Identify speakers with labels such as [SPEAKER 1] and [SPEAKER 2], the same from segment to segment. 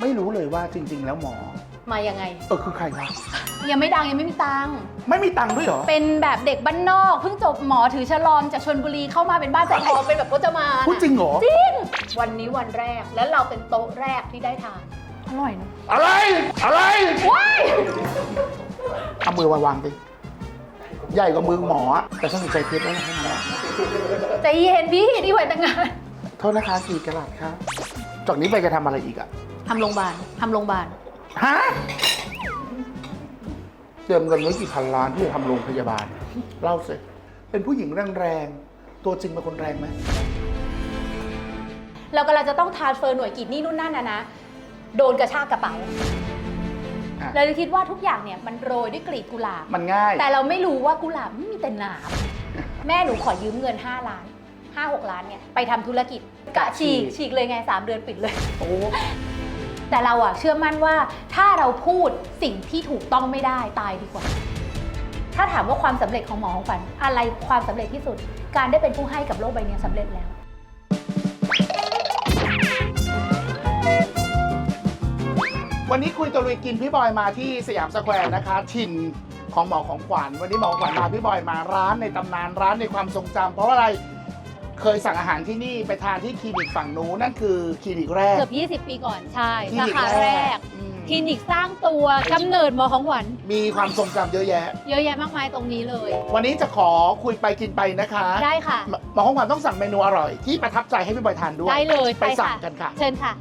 [SPEAKER 1] ไม่รู้เลยว่าจริง ๆ แล้วหมอ
[SPEAKER 2] มายังไง
[SPEAKER 1] เออคือใครวะ
[SPEAKER 2] ยังไม่ดังยังไม่มีตังค์
[SPEAKER 1] ไม่มีตังค์ด้วยเหรอ
[SPEAKER 2] เป็นแบบเด็กบ้านนอกเพิ่งจบหมอถือฉลอมจากชนบุรีเข้ามาเป็นบ้านแสงทองเป็นแบบพจมาน
[SPEAKER 1] พูดจริงเหรอ
[SPEAKER 2] จริง วันนี้วันแรกแล้วเราเป็นโต๊ะแรกที่ได้ทานอร่อยเนอะ
[SPEAKER 1] อะไร อะไร
[SPEAKER 2] ว้าย
[SPEAKER 1] เอามือมาวางดิใหญ่กว่ามือหมออะแต่ฉันสนใจเพชรแล้วนะให้มัน
[SPEAKER 2] ใจเย็นพี่ดีกว่าแต่งงาน
[SPEAKER 1] โทษนะคะกี่กะลัดครับจากนี้ไปจะทำอะไรอีกอะ
[SPEAKER 2] ทำโรงพยาบาลทำโรงพยาบาล
[SPEAKER 1] ฮะเตรียมเงินไว้กี่พันล้านที่จะทำโรงพยาบาล เล่าสิเป็นผู้หญิงแรงๆตัวจริงเป็นคนแรงไหม
[SPEAKER 2] เรากำลังจะต้องทรานสเฟอร์หน่วยกิจนี่นู่นนั่นนะนะ โดนกระชากกระเป๋า
[SPEAKER 1] อะ
[SPEAKER 2] เราเลยคิดว่าทุกอย่างเนี่ยมันโรยด้วยกลีบกุหลาบ
[SPEAKER 1] มันง่าย
[SPEAKER 2] แต่เราไม่รู้ว่ากุหลาบไม่มีแต่หนามแม่หนูขอยืมเงิน 5 ล้าน 5 6 ล้านเนี่ยไปทำธุรกิจกะฉีกฉีกเลยไง 3 เดือนปิดเลย
[SPEAKER 1] โอ้
[SPEAKER 2] แต่เราอะเชื่อมั่นว่าถ้าเราพูดสิ่งที่ถูกต้องไม่ได้ตายดีกว่า ถ้าถามว่าความสำเร็จของหมอของฝันอะไรความสำเร็จที่สุด การได้เป็นผู้ให้กับโลกใบนี้สำเร็จแล้ว
[SPEAKER 1] วันนี้คุยตะลุยกินพี่บอยมาที่สยามสแควร์นะคะถิ่นของหมอของขวัญวันนี้หมอของขวัญพาพี่บอยมาร้านในตำนานร้านในความทรงจำเพราะว่าอะไร เคยสั่งอาหารที่นี่ไปทานที่คลินิกฝั่งนู้นนั่นคือคลินิกแรก
[SPEAKER 2] เกือบ 20 ปีก่อนใช่
[SPEAKER 1] คลิ
[SPEAKER 2] สา
[SPEAKER 1] นิก
[SPEAKER 2] ขาแรก
[SPEAKER 1] อืม
[SPEAKER 2] คลินิกสร้างตัวกำเนิดหมอของขวัญ
[SPEAKER 1] มีความทรงจำเยอะแยะ
[SPEAKER 2] เยอะแยะมากมายตรงนี้เลย
[SPEAKER 1] วันนี้จะขอคุยไปกินไปนะคะ
[SPEAKER 2] ได้ค่ะ
[SPEAKER 1] หมอของขวัญต้องสั่งเมนูอร่อยที่ประทับใจให้พี่บอยทานด้วย
[SPEAKER 2] ได้เลย
[SPEAKER 1] ไป
[SPEAKER 2] ไป
[SPEAKER 1] สั่ง
[SPEAKER 2] ค่ะ
[SPEAKER 1] กันค่ะ
[SPEAKER 2] เชิญค่ะ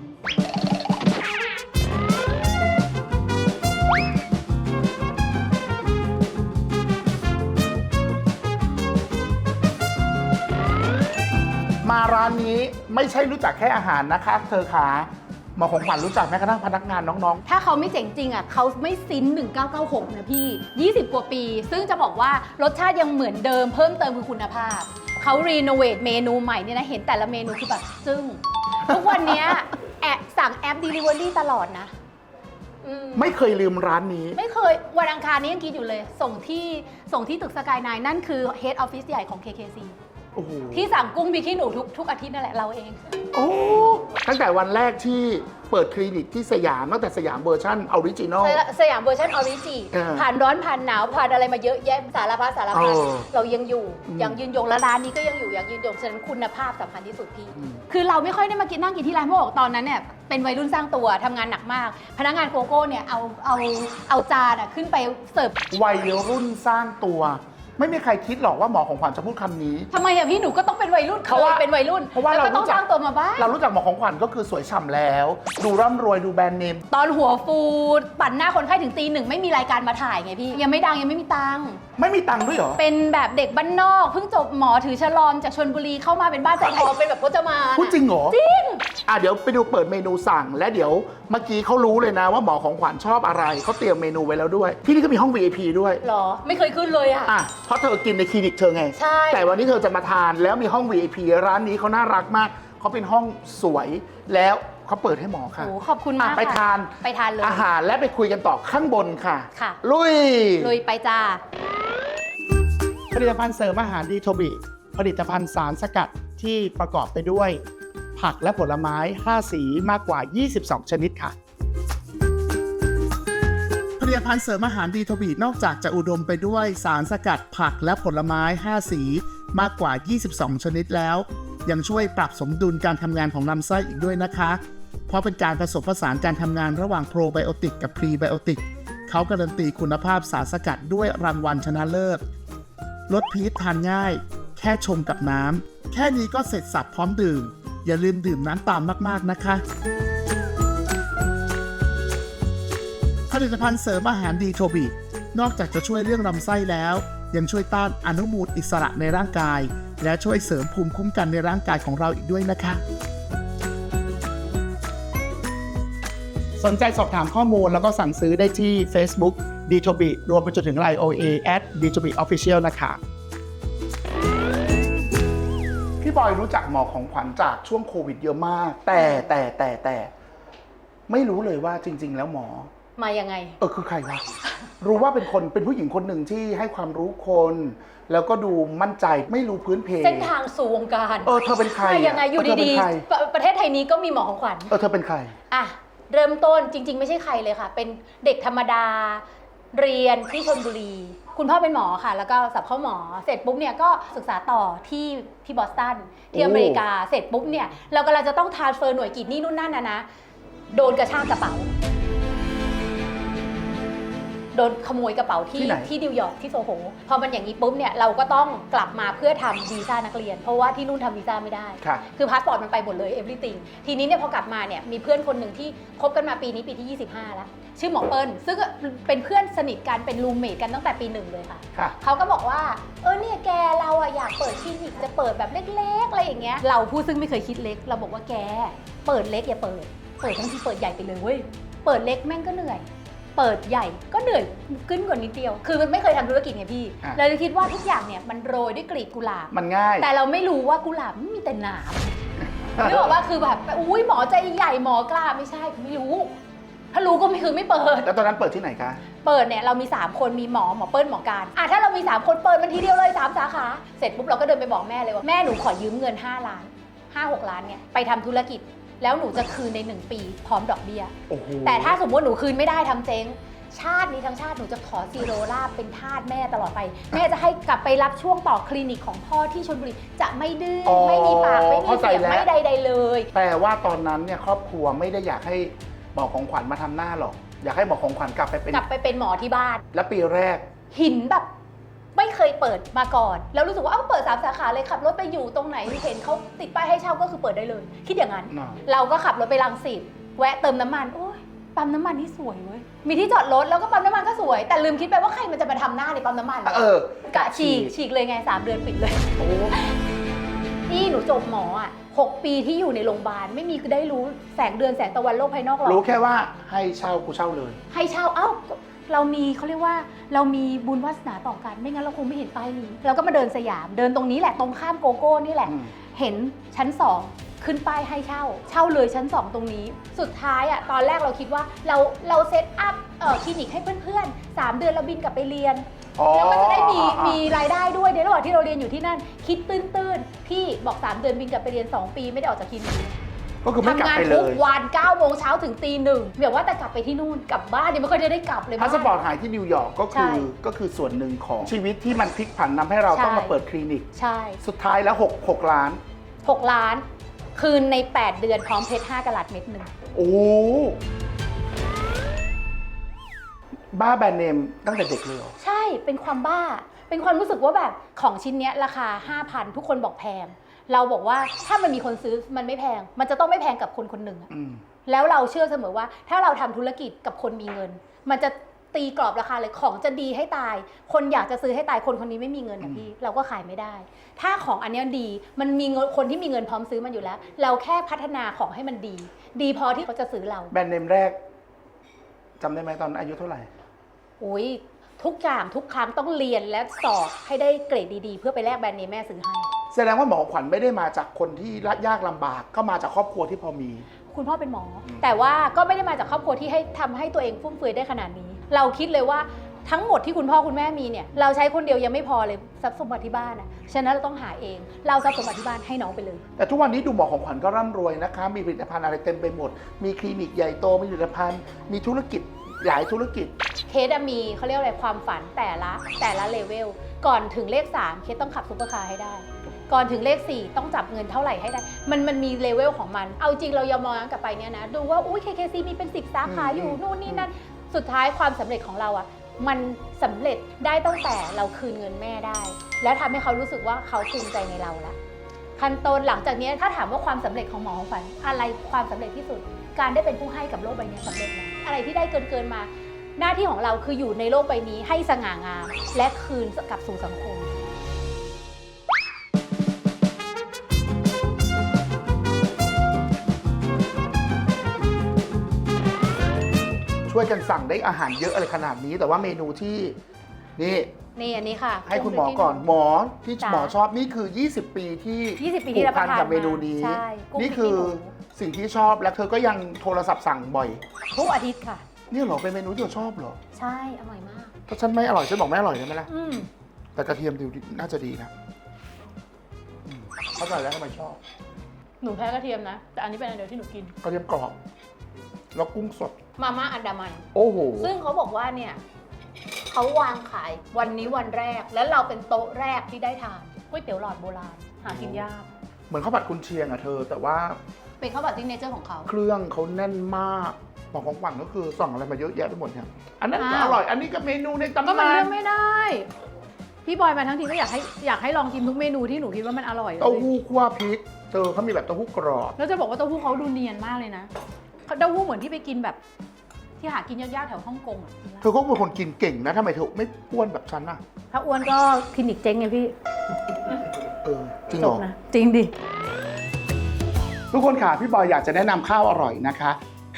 [SPEAKER 1] มาร้านนี้ไม่ใช่รู้จักแค่อาหารนะคะ เธอขาหมอของขวัญรู้จักแม้กระทั่งพนักงานน้อง
[SPEAKER 2] ถ้าเขาไม่เจ๋งจริงอะเขาไม่ซิ้น1996 นะพี่ 20 กว่าปี ซึ่งจะบอกว่ารสชาติยังเหมือนเดิมเพิ่มเติมคือคุณภาพ เขารีโนเวทเมนูใหม่เนี่ยนะ เห็นแต่ละเมนูคือแบบจึ้ง ทุกวันเนี้ยแอบสั่งแอป Delivery ตลอดนะอืม
[SPEAKER 1] ๆ ไม่เคยลืมร้านนี้
[SPEAKER 2] ไม่เคยวันอังคารนี้ยังคิดอยู่เลย ส่งที่ส่งที่ตึกสกายไนนั่นคือ Head Office ใหญ่ของ KKC
[SPEAKER 1] โอ้โห
[SPEAKER 2] ที่สั่งกุ้งบิคิหนูทุกทุกอาทิตย์นั่นแหละเราเอง
[SPEAKER 1] โอ้ตั้งแต่วันแรกที่เปิดคลินิกที่สยามตั้งแต่สยามเวอร์ชันออริจินอล
[SPEAKER 2] สยามเวอร์ชันออริจิ
[SPEAKER 1] เออ
[SPEAKER 2] ผ่านร้อนผ่านหนาวผ่านอะไรมาเยอะแยะสารพัดสารพัด
[SPEAKER 1] เออ
[SPEAKER 2] เรายังอยู่
[SPEAKER 1] อืม
[SPEAKER 2] ยังยืนยงและร้านนี้ก็ยังอยู่ยังยืนยงฉะนั้นคุณภาพสำคัญที่สุดพี่
[SPEAKER 1] อืม
[SPEAKER 2] คือเราไม่ค่อยได้มากินนั่งกินที่ร้านเพราะบอกตอนนั้นเนี่ยเป็นวัยรุ่นสร้างตัวทำงานหนักมาก พนักงานโกโก้เนี่ยเอาเอาเอาจานอะขึ้นไปเสิร์ฟ
[SPEAKER 1] วัยรุ่นสร้างตัว ไม่มีใครคิดหรอกว่าหมอของขวัญจะพูดคำนี้
[SPEAKER 2] ทำไมอะพี่หนูก็ต้องเป็นวัยรุ่น
[SPEAKER 1] เพราะว่า
[SPEAKER 2] คยเป็นวัยรุ่น
[SPEAKER 1] เพราะว่า
[SPEAKER 2] แล้ว
[SPEAKER 1] เรา
[SPEAKER 2] ก็ต้อง
[SPEAKER 1] รู้จัก
[SPEAKER 2] สร้างตัวมาบ้าง
[SPEAKER 1] เรารู้จักหมอของขวัญก็คือสวยฉ่ำแล้ว ดูร่ำรวยดูแบรนด์เนม
[SPEAKER 2] ตอนหัวฟูปั่นหน้าคนไข้ถึงตีหนึ่งไม่มีรายการมาถ่ายไงพี่ ยังไม่ดังยังไม่มีตังค์
[SPEAKER 1] ไม่มีตังค์ด้วยเหรอ
[SPEAKER 2] เป็นแบบเด็กบ้านนอกเพิ่งจบหมอถือฉลอมจากชนบุรีเข้ามาเป็นบ้านแสงทองเป็นแบบพจมาน
[SPEAKER 1] พูดจริงเหรอ
[SPEAKER 2] จริง
[SPEAKER 1] อะเดี๋ยวไปดูเปิดเมนูสั่ง และเดี๋ยวเมื่อกี้เขารู้เลยนะว่าหมอของขวัญชอบอะไร เขาเตรียมเมนูไว้แล้วด้วย ที่นี่ก็มีห้อง VIP ด้วย
[SPEAKER 2] หรอ ไม่เคยขึ้นเลยอะ
[SPEAKER 1] อะเพราะเธอกินในคลินิกเธอไง
[SPEAKER 2] ใช่
[SPEAKER 1] แต่วันนี้เธอจะมาทานแล้วมีห้อง VIP ร้านนี้เขาน่ารักมาก เขาเป็นห้องสวยแล้วเขาเปิดให้หมอค่ะ
[SPEAKER 2] โอ้ขอบคุณมาก
[SPEAKER 1] อะไป
[SPEAKER 2] ค่ะ
[SPEAKER 1] ทาน
[SPEAKER 2] ไปทานเลย
[SPEAKER 1] อาหารและไปคุยกันต่อข้างบนค่ะ
[SPEAKER 2] ค่ะ
[SPEAKER 1] ลุย
[SPEAKER 2] ลุยไปจ้า
[SPEAKER 1] ผลิตภัณฑ์เสริมอาหารดีโทบิ ผลิตภัณฑ์สารสกัดที่ประกอบไปด้วย ผักและผลไม้ 5 สีมากกว่า 22 ชนิดค่ะ ผลิตภัณฑ์เสริมอาหารดีโทบินอกจากจะอุดมไปด้วยสารสกัดผักและผลไม้ 5 สีมากกว่า 22 ชนิดแล้ว ยังช่วยปรับสมดุลการทำงานของลำไส้อีกด้วยนะคะ เพราะเป็นการผสมผสานการทำงานระหว่างโปรไบโอติกกับพรีไบโอติกเขาการันตีคุณภาพสารสกัดด้วยรางวัลชนะเลิศ ลดพีชทานง่าย แค่ชงกับน้ำ แค่นี้ก็เสร็จสับพร้อมดื่ม อย่าลืมดื่มน้ำตามมากๆนะคะ ผลิตภัณฑ์เสริมอาหารดีโทบินอกจากจะช่วยเรื่องลำไส้แล้ว ยังช่วยต้านอนุมูลอิสระในร่างกาย และช่วยเสริมภูมิคุ้มกันในร่างกายของเราอีกด้วยนะคะ สนใจสอบถามข้อมูลแล้วก็สั่งซื้อได้ที่ Facebook d t o b i รวมไปจนถึง Line OA at d t o b i Official นะคะพี่บอยรู้จักหมอของขวัญจากช่วงโควิดเยอะมาก แต่แต่แต่แต่ ไม่รู้เลยว่าจริง ๆ แล้วหมอ
[SPEAKER 2] มายังไง
[SPEAKER 1] เออคือใครวะ รู้ว่าเป็นคนเป็นผู้หญิงคนหนึ่งที่ให้ความรู้คน แล้วก็ดูมั่นใจไม่รู้พื้นเพ
[SPEAKER 2] เส้นทางสู่วงการ
[SPEAKER 1] เออเธอเป็นใคร
[SPEAKER 2] มา
[SPEAKER 1] อะ
[SPEAKER 2] ยังไงอยู่
[SPEAKER 1] เธอเป็
[SPEAKER 2] ดี
[SPEAKER 1] นใคร
[SPEAKER 2] ๆประประเทศไทยนี้ก็มีหมอของขวัญ
[SPEAKER 1] เออเธอเป็นใคร
[SPEAKER 2] อะเริ่มต้นจริง ๆ ไม่ใช่ใครเลยค่ะ เป็นเด็กธรรมดา เรียนที่ชลบุรี คุณพ่อเป็นหมอค่ะ แล้วก็สับเข้าหมอ เสร็จปุ๊บเนี่ยก็ศึกษาต่อที่ที่บอสตันที่อเมริกา เสร็จปุ๊บเนี่ยเรากำลังจะต้องทรานสเฟอร์หน่วยกิจนี่นู่นนั่นนะนะ โดนกระชากกระเป๋า โดนขโมยกระเป๋าที่
[SPEAKER 1] ที่ไหน
[SPEAKER 2] ที่นิวยอร์กที่โซโหพอมันอย่างนี้ปุ๊บเนี่ยเราก็ต้องกลับมาเพื่อทำวีซ่านักเรียน เพราะว่าที่นู่นทำวีซ่าไม่ได้
[SPEAKER 1] ค่ะ
[SPEAKER 2] คือพาสปอร์ตมันไปหมดเลย everything ทีนี้เนี่ยพอกลับมาเนี่ยมีเพื่อนคนหนึ่งที่คบกันมาปีนี้ปีที่ 25 แล้ว ชื่อหมอเปิ้ลซึ่งเป็นเพื่อนสนิทกันเป็นรูมเมทกันตั้งแต่ปีหนึ่งเลยค่ะ
[SPEAKER 1] ค่ะ
[SPEAKER 2] เขาก็บอกว่า เออเนี่ยแกเราอะอยากเปิดคลินิกจะเปิดแบบเล็กๆอะไรอย่างเงี้ยเราผู้ซึ่งไม่เคยคิดเล็ก เราบอกว่าแก เปิดเล็กอย่าเปิด เปิดทั้งที่เปิดใหญ่ไปเลยเว้ยเปิดเล็กแม่งก็เหนื่อย เปิดใหญ่ก็เหนื่อยขึ้นกว่านิดเดียว คือมันไม่เคยทำธุรกิจไงพี่
[SPEAKER 1] อะ
[SPEAKER 2] เราเลยคิดว่าทุกอย่างเนี่ยมันโรยด้วยกลีบกุหลาบ
[SPEAKER 1] มันง่าย
[SPEAKER 2] แต่เราไม่รู้ว่ากุหลาบไม่มีแต่หนามนึกออกว่าคือแบบอุ้ยหมอใจใหญ่หมอกล้าไม่ใช่ไม่รู้ ถ้ารู้ก็ไม่คือไม่เปิด
[SPEAKER 1] แล้วตอนนั้นเปิดที่ไหนคะ
[SPEAKER 2] เปิดเนี่ยเรามี 3 คนมีหมอหมอเปิ้ลหมอการอะถ้าเรามี 3 คนเปิดมันทีเดียวเลย 3 สาขา เสร็จปุ๊บเราก็เดินไปบอกแม่เลยว่า แม่หนูขอยืมเงิน 5 ล้าน 5 6 ล้านเนี่ยไปทำธุรกิจ แล้วหนูจะคืนใน 1 ปีพร้อมดอกเบี้ย
[SPEAKER 1] โอ้โห
[SPEAKER 2] แต่ถ้าสมมติหนูคืนไม่ได้ทำเจ๊ง ชาตินี้ทั้งชาติหนูจะขอซีโรลาบเป็นทาสแม่ตลอดไป แม่จะให้กลับไปรับช่วงต่อคลินิกของพ่อที่ชลบุรีจะไม่ดื้ออไม่มีปากไม่มีเสียงไม่ใดๆเลย
[SPEAKER 1] แปลว่าตอนนั้นเนี่ยครอบครัวไม่ได้อยากให้หมอของขวัญมาทำหน้าหรอก อยากให้หมอของขวัญกลับไปเป็น
[SPEAKER 2] กลับไปเป็นหมอที่บ้าน
[SPEAKER 1] และปีแรก
[SPEAKER 2] หินแบบ ไม่เคยเปิดมาก่อน แล้วรู้สึกว่าเอ้าเปิดสามสาขาเลยขับรถไปอยู่ตรงไหนเห็นเขาติดป้ายให้เช่าก็คือเปิดได้เลย คิดอย่างนั้น
[SPEAKER 1] น่ะ
[SPEAKER 2] เราก็ขับรถไปลังสิตแวะเติมน้ำมันโอ้ยปั๊มน้ำมันนี่สวยเว้ยมีที่จอดรถแล้วก็ปั๊มน้ำมันก็สวย แต่ลืมคิดไปว่าใครมันจะมาทำหน้าในปั๊มน้ำมัน
[SPEAKER 1] เออ
[SPEAKER 2] กะฉีกฉีกเลยไงสามเดือนปิดเลย
[SPEAKER 1] โอ้
[SPEAKER 2] นี่หนูจบหมออะหกปีที่อยู่ในโรงพยาบาลไม่มีได้รู้แสงเดือนแสงตะวันโลกภายนอกหรอก
[SPEAKER 1] รู้แค่ว่าให้เช่ากูเช่าเลย
[SPEAKER 2] ให้เช่าเอ้า เรามีเขาเรียกว่าเรามีบุญวาสนาต่อกัน ไม่งั้นเราคงไม่เห็นป้ายนี้เราก็มาเดินสยามเดินตรงนี้แหละตรงข้ามโกโก้นี่แหละ
[SPEAKER 1] อืม
[SPEAKER 2] เห็นชั้นสองขึ้นป้ายให้เช่า เช่าเลยชั้น 2 ตรงนี้ สุดท้ายอะตอนแรกเราคิดว่าเราเราเซตอัพเอ่อคลินิกให้เพื่อนๆ3เดือนเราบินกลับไปเรียน
[SPEAKER 1] อ๋อ
[SPEAKER 2] แล้วก็จะได้มี
[SPEAKER 1] อ่า
[SPEAKER 2] มีรายได้ด้วยในระหว่างที่เราเรียนอยู่ที่นั่น คิดตื้นๆ พี่บอก 3 เดือนบินกลับไปเรียน 2 ปีไม่ได้ออกจากคลินิก
[SPEAKER 1] ก็คือไม่กลับ
[SPEAKER 2] ทำงาน
[SPEAKER 1] ไปเล
[SPEAKER 2] ทุก
[SPEAKER 1] ย
[SPEAKER 2] วัน9โมงเช้าถึงตีหนึ่งแบบว่าแต่กลับไปที่นู่นกลับบ้านเนี่ยไม่ค่อยจะได้กลับเลย
[SPEAKER 1] พาสปอร์ตหายที่นิวยอร์กก็
[SPEAKER 2] ใช่
[SPEAKER 1] คือก็คือส่วนหนึ่งของชีวิตที่มันพลิกผันนำให้เรา
[SPEAKER 2] ใช่
[SPEAKER 1] ต้องมาเปิดคลินิก
[SPEAKER 2] ใช่
[SPEAKER 1] สุดท้ายแล้ว6 6ล้าน
[SPEAKER 2] 6 ล้าน คืนใน 8 เดือนพร้อมเพชร5กะลัดเม็ดหนึ่ง
[SPEAKER 1] โอ้บ้าแบรนด์เนมตั้งแต่เด็กเลยเหรอ
[SPEAKER 2] ใช่ เป็นความบ้า เป็นความรู้สึกว่าแบบของชิ้นเนี้ยราคา 5,000 ทุกคนบอกแพง เราบอกว่าถ้ามันมีคนซื้อมันไม่แพง มันจะต้องไม่แพงกับคนคนหนึ่งอะ
[SPEAKER 1] อืม
[SPEAKER 2] แล้วเราเชื่อเสมอว่า ถ้าเราทำธุรกิจกับคนมีเงิน มันจะตีกรอบราคาเลยของจะดีให้ตาย คนอยากจะซื้อให้ตายคนคนนี้ไม่มีเงินนะพี่เราก็ขายไม่ได้ ถ้าของอันเนี้ยดีมันมีเงินคนที่มีเงินพร้อมซื้อมันอยู่แล้ว เราแค่พัฒนาของให้มันดี ดีพอที่เขาจะซื้อเรา
[SPEAKER 1] แบรนด์เนมแรกจำได้ไหมตอนอายุเท่าไหร่
[SPEAKER 2] อุ้ยทุกอย่างทุกครั้งต้องเรียนและสอบให้ได้เกรดดีๆ เพื่อไปแลกแบรนด์เนมแม่ซื้อให้
[SPEAKER 1] แสดงว่าหมอขวัญไม่ได้มาจากคนที่ยากลำบาก ก็มาจากครอบครัวที่พอมี
[SPEAKER 2] คุณพ่อเป็นหมออ
[SPEAKER 1] ม
[SPEAKER 2] แต่ว่าก็ไม่ได้มาจากครอบครัวที่ให้ทำให้ตัวเองฟุ่มเฟือยได้ขนาดนี้ เราคิดเลยว่าทั้งหมดที่คุณพ่อคุณแม่มีเนี่ยเราใช้คนเดียวยังไม่พอเลยทรัพย์สมบัติที่บ้านอะฉะนั้นเราต้องหาเอง เราทรัพย์สมบัติที่บ้านให้น้องไปเลย
[SPEAKER 1] แต่ทุกวันนี้ดูหมอของขวัญก็ร่ำรวยนะคะ มีผลิตภัณฑ์อะไรเต็มไปหมด มีคลินิกใหญ่โต มีผลิตภัณฑ์ มีธุรกิจหลายธุรกิจ
[SPEAKER 2] เคสอะมีเขาเรียกอะไรความฝันแต่ละแต่ละเลเวลก่อนถึงเลข 3 เคสต้องขับซุปเปอร์คาร์ให้ได้ ก่อนถึงเลข 4 ต้องจับเงินเท่าไหร่ให้ได้ มันมันมีเลเวลของมัน เอาจริงเรายอมมองย้อนกลับไปเนี่ยนะ ดูว่าอุ้ย KKC มีเป็น 10 สาขาอยู่
[SPEAKER 1] อืม
[SPEAKER 2] นู่นนี่นั่น สุดท้ายความสำเร็จของเราอะมันสำเร็จได้ตั้งแต่เราคืนเงินแม่ได้ และทำให้เขารู้สึกว่าเขาภูมิใจในเราละขั้นตอนหลังจากนี้ถ้าถามว่าความสำเร็จของหมอของขวัญอะไรความสำเร็จที่สุด การได้เป็นผู้ให้กับโลกใบนี้สำเร็จแล้วอะไรที่ได้เกินเกินๆมา หน้าที่ของเราคืออยู่ในโลกใบนี้ให้สง่างาม และคืนกลับสู่สังคม
[SPEAKER 1] ช่วยกันสั่งได้อาหารเยอะอะไรขนาดนี้ แต่ว่าเมนูที่นี่
[SPEAKER 2] นี่อันนี้ค่ะ
[SPEAKER 1] ให้คุณหมอก่อนหมอที่
[SPEAKER 2] จ้ะ
[SPEAKER 1] หมอชอบนี่คือ 20 ปีที่
[SPEAKER 2] 20ปีที่รับประทาน
[SPEAKER 1] ผูกพักับเมนูนี้
[SPEAKER 2] มาใช่กุ้ง
[SPEAKER 1] นี่คือ
[SPEAKER 2] พริกขี้หนู
[SPEAKER 1] สิ่งที่ชอบและเธอก็ยังโทรศัพท์สั่งบ่อย
[SPEAKER 2] ทุกอาทิตย์ค่ะ
[SPEAKER 1] นี่เหรอเป็นเมนูที่เธอชอบเหรอ
[SPEAKER 2] ใช่อร่อยมาก
[SPEAKER 1] ถ้าฉันไม่อร่อยฉันบอกไม่อร่อยได้ไหมล่ะ
[SPEAKER 2] อืม
[SPEAKER 1] แต่กระเทียมดูดิน่าจะดีนะอืมเข้าใจแล้วทำไมชอบ
[SPEAKER 2] หนูแพ้กระเทียมนะ แต่อันนี้เป็นอันเดียวที่หนูกิน
[SPEAKER 1] กระเทียมกรอบ แล้วกุ้งสด
[SPEAKER 2] มาม่าอันดามัน
[SPEAKER 1] โอ้โห
[SPEAKER 2] ซึ่งเขาบอกว่าเนี่ยเขาวางขายวันนี้วันแรก แล้วเราเป็นโต๊ะแรกที่ได้ทานก๋วยเตี๋ยวหลอดโบราณ หากินยาก
[SPEAKER 1] เหมือนข้าวผัดกุนเชียงอะเธอ แต่ว่า
[SPEAKER 2] เป็นข้าวผัดซิกเนเจอร์ของเขา
[SPEAKER 1] เครื่องเขาแน่นมากบอกของฝั่งก็คือสั่งอะไรมาเยอะแยะไปหมดเนี่ยอันนั้นก็
[SPEAKER 2] อ้าว
[SPEAKER 1] อร่อย อันนี้ก็เมนูใน
[SPEAKER 2] ก็
[SPEAKER 1] ตำ
[SPEAKER 2] มัน
[SPEAKER 1] นา
[SPEAKER 2] เลื
[SPEAKER 1] น
[SPEAKER 2] อกไม่ได้ พี่บอยมาทั้งทีก็อยากให้อยากให้ลองชิมทุกเมนูที่หนูคิดว่ามันอร่อย
[SPEAKER 1] เต้าหู้คั่วพริก เธอเขามีแบบเต้าหู้กรอบ
[SPEAKER 2] แล้วจะบอกว่าเต้าหู้เขาดูเนียนมากเลยนะ เขาเต้าหู้เหมือนที่ไปกินแบบ ที่หากินยากๆแถวฮ่องกงอะ
[SPEAKER 1] เธอก็เป็นคนกินเก่งนะทำไมเธอไม่อ้วนแบบฉันอะ
[SPEAKER 2] ถ้าอ้วนก็คลินิกเจ๊งไงพี่
[SPEAKER 1] เออ จริง
[SPEAKER 2] จ
[SPEAKER 1] เหร
[SPEAKER 2] บ
[SPEAKER 1] อ
[SPEAKER 2] นะ จริงดิ
[SPEAKER 1] ทุกคนค่ะ พี่บอยอยากจะแนะนำข้าวอร่อยนะคะ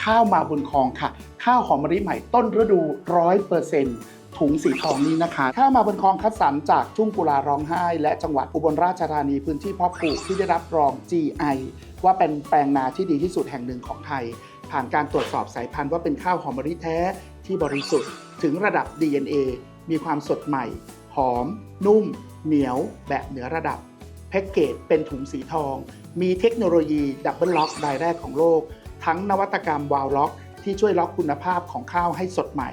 [SPEAKER 1] ข้าวมาบุญคลองค่ะ ข้าวหอมมะลิใหม่ต้นฤดูร้อยเปอร์เซ็นต์ถุงสีทองนี้นะคะ ข้าวมาบุญคลองคัดสรรจากทุ่งกุลาร้องไห้ และจังหวัดอุบลราชธานีพื้นที่เพาะปลูกที่ได้รับรอง GI ว่าเป็นแปลงนาที่ดีที่สุดแห่งหนึ่งของไทย ผ่านการตรวจสอบสายพันธุ์ว่าเป็นข้าวหอมมะลิแท้ที่บริสุทธิ์ถึงระดับ DNA มีความสดใหม่ หอม นุ่ม เหนียว แบบเหนือระดับ แพ็กเกจเป็นถุงสีทอง มีเทคโนโลยีดับเบิลล็อกรายแรกของโลก ทั้งนวัตกรรมวาลล็อก ที่ช่วยล็อกคุณภาพของข้าวให้สดใหม่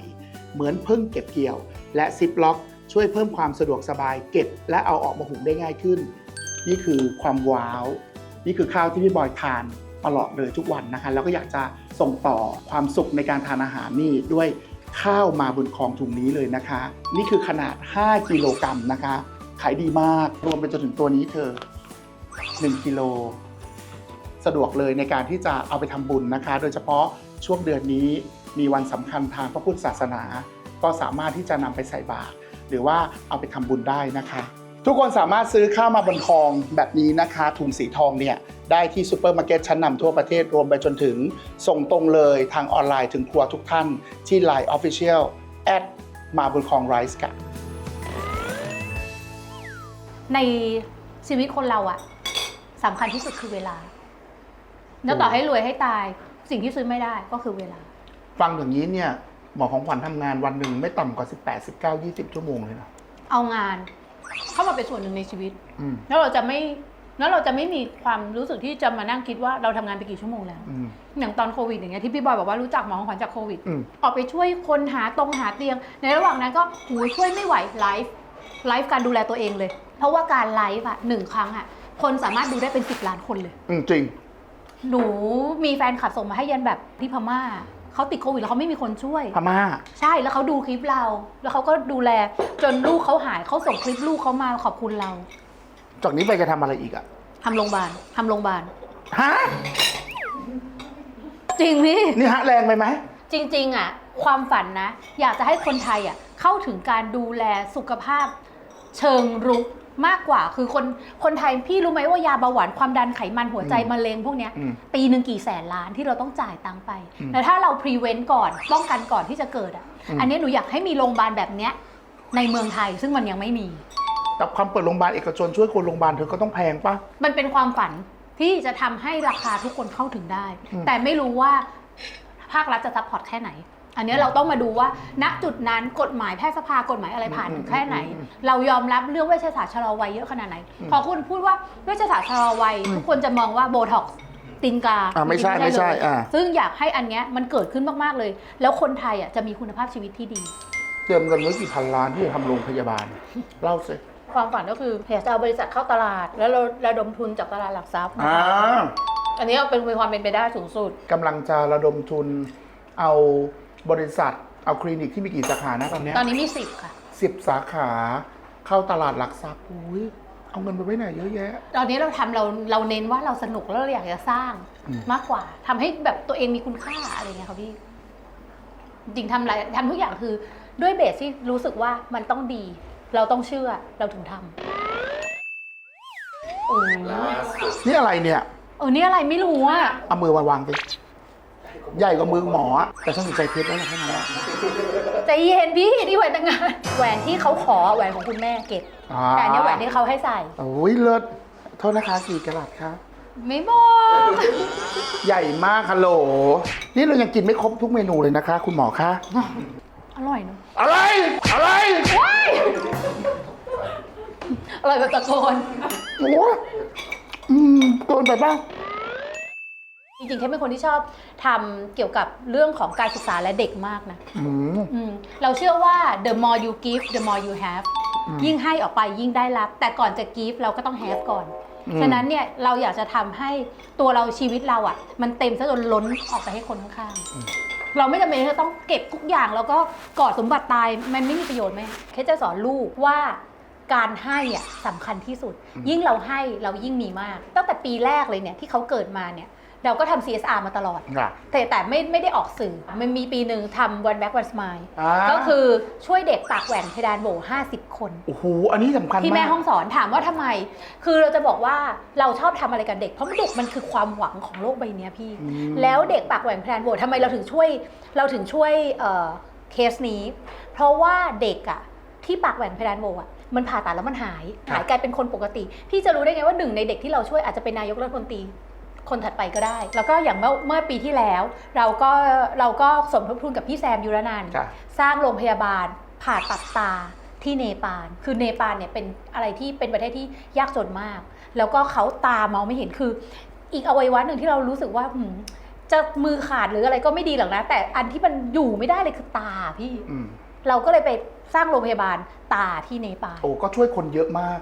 [SPEAKER 1] เหมือนเพิ่งเก็บเกี่ยว และซิปล็อก ช่วยเพิ่มความสะดวกสบายเก็บ และเอาออกมาหุงได้ง่ายขึ้น นี่คือความว้าว นี่คือข้าวที่พี่บอยทานตลอดเลยทุกวันนะคะแล้วก็อยากจะ ส่งต่อความสุขในการทานอาหารนี่ด้วยข้าวมาบนคลองถุงนี้เลยนะคะ นี่คือขนาด 5 กิโลกรัมนะคะ ขายดีมาก รวมไปจนถึงตัวนี้เธอ1กิโลสะดวกเลยในการที่จะเอาไปทำบุญนะคะ โดยเฉพาะช่วงเดือนนี้มีวันสำคัญทางพระพุทธศาสนา ก็สามารถที่จะนำไปใส่บาตรหรือว่าเอาไปทำบุญได้นะคะ ทุกคนสามารถซื้อข้าวมาบนคลองแบบนี้นะคะ ถุงสีทองเนี่ย ได้ที่ซูเปอร์มาร์เก็ตชั้นนำทั่วประเทศรวมไปจนถึง ส่งตรงเลยทางออนไลน์ถึงครัวทุกท่านที่ Line Official แอดมาบนคลองไรซ์ค่ะ
[SPEAKER 2] ในชีวิตคนเราอะสำคัญที่สุดคือเวลา แล้วต่อให้รวยให้ตาย สิ่งที่ซื้อไม่ได้ก็คือเวลา
[SPEAKER 1] ฟังอย่างนี้เนี่ยหมอของขวัญทำงานวันหนึ่งไม่ต่ำกว่า 18 19 20 ชั่วโมงเลยนะ
[SPEAKER 2] เอางานเข้ามาเป็นส่วนหนึ่งในชีวิต
[SPEAKER 1] อืม
[SPEAKER 2] แล้วเราจะไม่ แล้วเราจะไม่มีความรู้สึกที่จะมานั่งคิดว่าเราทำงานไปกี่ชั่วโมงแล้ว
[SPEAKER 1] อืม
[SPEAKER 2] อย่างตอนโควิดอย่างเงี้ยที่พี่บอยบอกว่ารู้จักหมอของขวัญจากโควิด
[SPEAKER 1] อืม
[SPEAKER 2] ออกไปช่วยคนหาตรงหาเตียง ในระหว่างนั้นก็หูยช่วยไม่ไหวไลฟ์ไลฟ์การดูแลตัวเองเลย เพราะว่าการไลฟ์อะหนึ่งครั้งอะคนสามารถดูได้เป็นสิบล้านคนเลย
[SPEAKER 1] อืมจริง
[SPEAKER 2] หนูมีแฟนคลับส่งมาให้ยันแบบที่พม่าเขาติดโควิดแล้วเขาไม่มีคนช่วย
[SPEAKER 1] พม่า
[SPEAKER 2] ใช่แล้วเขาดูคลิปเรา แล้วเขาก็ดูแลจนลูกเขาหายเขาส่งคลิปลูกเขามาขอบคุณเรา
[SPEAKER 1] จากนี้ไปจะทำอะไรอีกอะ
[SPEAKER 2] ทำโรงพยาบาลทำโรงพยาบาล
[SPEAKER 1] ฮะ
[SPEAKER 2] จริงพี่
[SPEAKER 1] นี่ฮะแรงไปไหม
[SPEAKER 2] จริงๆ อะ ความฝันนะ อยากจะให้คนไทยอะเข้าถึงการดูแลสุขภาพเชิงรุกมากกว่า คือคนคนไทยพี่รู้ไหมว่ายาเบาหวานความดันไขมันหัวใจ
[SPEAKER 1] อืม
[SPEAKER 2] มะเร็งพวกเนี้ย
[SPEAKER 1] อืม
[SPEAKER 2] ปีหนึ่งกี่แสนล้านที่เราต้องจ่ายตังค์ไป
[SPEAKER 1] อืม
[SPEAKER 2] แต่ถ้าเรา prevent ก่อนป้องกันก่อนที่จะเกิดอะ
[SPEAKER 1] อืม
[SPEAKER 2] อันนี้หนูอยากให้มีโรงพยาบาลแบบเนี้ยในเมืองไทยซึ่งมันยังไม่มี
[SPEAKER 1] แต่ความเปิดโรงพยาบาลเอกชนช่วยคนโรงพยาบาลเธอก็ต้องแพงปะ
[SPEAKER 2] มันเป็นความฝันที่จะทำให้ราคาทุกคนเข้าถึงได้
[SPEAKER 1] อืม
[SPEAKER 2] แต่ไม่รู้ว่าภาครัฐจะซัพพอร์ตแค่ไหน อันเนี้ยเราต้องมาดูว่า ณจุดนั้นกฎหมายแพทยสภากฎหมายอะไรผ่านถึงแค่ไหน เรายอมรับเรื่องเวชศาสตร์ชะลอวัยเยอะขนาดไหน พอคุณพูดว่าเวชศาสตร์ชะลอวัยทุกคนจะมองว่าโบท็อกซ์ตินกา
[SPEAKER 1] อ่าไม่ใช่ไม่ใช่
[SPEAKER 2] เลย
[SPEAKER 1] อ่า
[SPEAKER 2] ซึ่งอยากให้อันเนี้ยมันเกิดขึ้นมากๆเลย แล้วคนไทยอะจะมีคุณภาพชีวิตที่ดี
[SPEAKER 1] เตรียมเงินไว้กี่พันล้านที่จะทำโรงพยาบาล เล่าสิ
[SPEAKER 2] ความฝันก็คืออยากจะเอาบริษัทเข้าตลาด แล้วเราระดมทุนจากตลาดหลักทรัพย์
[SPEAKER 1] อ่า
[SPEAKER 2] อันนี้เป็นมีความเป็นไปได้สูงสุด
[SPEAKER 1] กำลังจะระดมทุนเอาบริษัทเอาคลินิกที่มีกี่สาขานะตอนเนี้ย
[SPEAKER 2] ตอนนี้มีสิบค่ะ
[SPEAKER 1] สิบสาขาเข้าตลาดหลักทรัพย์อุ้ยเอาเงินไปไว้ไหนเยอะแยะ
[SPEAKER 2] ตอนนี้เราทำเราเราเน้นว่าเราสนุกแล้วเราอยากจะสร้าง
[SPEAKER 1] อืม
[SPEAKER 2] มากกว่าทำให้แบบตัวเองมีคุณค่าอะไรเงี้ยค่ะพี่จริงทำอะไรทำทุกอย่างคือด้วยเบสที่รู้สึกว่ามันต้องดี เราต้องเชื่อเราถึงทำโอ้ย
[SPEAKER 1] นี่อะไรเนี่ย
[SPEAKER 2] เออนี่อะไรไม่รู้อะ
[SPEAKER 1] เอามือมาวางไปใหญ่กว่ามือหมออะแต่ฉันสนใจเพชรแล้วนะแค่นั้นแหละ
[SPEAKER 2] ใจเย็นพี่นี่แหวนแต่งงานแหวนที่เขาขอแหวนของคุณแม่เก็บ
[SPEAKER 1] อ่า
[SPEAKER 2] แต่อันนี้แหวนที่เขาให้ใส่
[SPEAKER 1] โอ้ยเลิศโทษนะคะกี่กะลัดคะ
[SPEAKER 2] ไม่บอก
[SPEAKER 1] ใหญ่มากฮัลโหลนี่เรายังกินไม่ครบทุกเมนูเลยนะคะ คุณหมอคะ
[SPEAKER 2] อร่อยเนอะ
[SPEAKER 1] อะไร อะไร
[SPEAKER 2] ว้ายอร่อยแบบตะโกน
[SPEAKER 1] โอ้อืมเกินไปป่ะ
[SPEAKER 2] จริงๆแค่เป็นคนที่ชอบทำเกี่ยวกับเรื่องของการศึกษาและเด็กมากนะ
[SPEAKER 1] อืม
[SPEAKER 2] อืมเราเชื่อว่า the more you give the more you have
[SPEAKER 1] อืม
[SPEAKER 2] ยิ่งให้ออกไปยิ่งได้รับ แต่ก่อนจะ give เราก็ต้อง have ก่อน
[SPEAKER 1] อืม
[SPEAKER 2] ฉะนั้นเนี่ยเราอยากจะทำให้ตัวเราชีวิตเราอะ่ะ มันเต็มซะจนล้นออกไปให้คนข้างๆ เราไม่จำเป็นที่จะต้องเก็บทุกอย่างแล้วก็กอดสมบัติตายมันไม่มีประโยชน์ไหมแค่จะสอนลูกว่าการให้อะสำคัญที่สุด ยิ่งเราให้เรายิ่งมีมาก ตั้งแต่ปีแรกเลยเนี่ยที่เขาเกิดมาเนี่ย เราก็ทำ CSR มาตลอด
[SPEAKER 1] ค่ะ
[SPEAKER 2] แต่แต่ไม่ไม่ได้ออกสื่อ มันมีปีหนึ่งทำ one back one smile
[SPEAKER 1] อ่า
[SPEAKER 2] ก็คือช่วยเด็กปากแหว่งเพดานโหว50 คน
[SPEAKER 1] โอ้โหอันนี้สำคัญ
[SPEAKER 2] ที่แม่
[SPEAKER 1] มาก
[SPEAKER 2] ห้องสอนถามว่าทำไม คือเราจะบอกว่าเราชอบทำอะไรกับเด็ก เพราะเด็กมันคือความหวังของโลกใบเนี้ยพี่
[SPEAKER 1] อืม
[SPEAKER 2] แล้วเด็กปากแหว่งเพดานโหวทำไมเราถึงช่วย เราถึงช่วยเอ่อเคสนี้ เพราะว่าเด็กอะที่ปากแหว่งเพดานโหวอะมันผ่าตัดแล้วมันหายหายกลายเป็นคนปกติ พี่จะรู้ได้ไงว่าหนึ่งในเด็กที่เราช่วยอาจจะเป็นนายกรัฐมนตรี คนถัดไปก็ได้ แล้วก็อย่างเมื่อเมื่อปีที่แล้ว เราก็เราก็สมทบทุนกับพี่แซมยุรนันท์
[SPEAKER 1] ค่ะ
[SPEAKER 2] สร้างโรงพยาบาลผ่าตัดตาที่เนปาล คือเนปาลเนี่ยเป็นอะไรที่เป็นประเทศที่ยากจนมาก แล้วก็เขาตามองไม่เห็นคือ อีกอวัยวะหนึ่งที่เรารู้สึกว่าหืมจะมือขาดหรืออะไรก็ไม่ดีหรอกนะ แต่อันที่มันอยู่ไม่ได้เลยคือตาพี่
[SPEAKER 1] อืม
[SPEAKER 2] เราก็เลยไปสร้างโรงพยาบาลตาที่เนปาล
[SPEAKER 1] โอ้ก็ช่วยคนเยอะมาก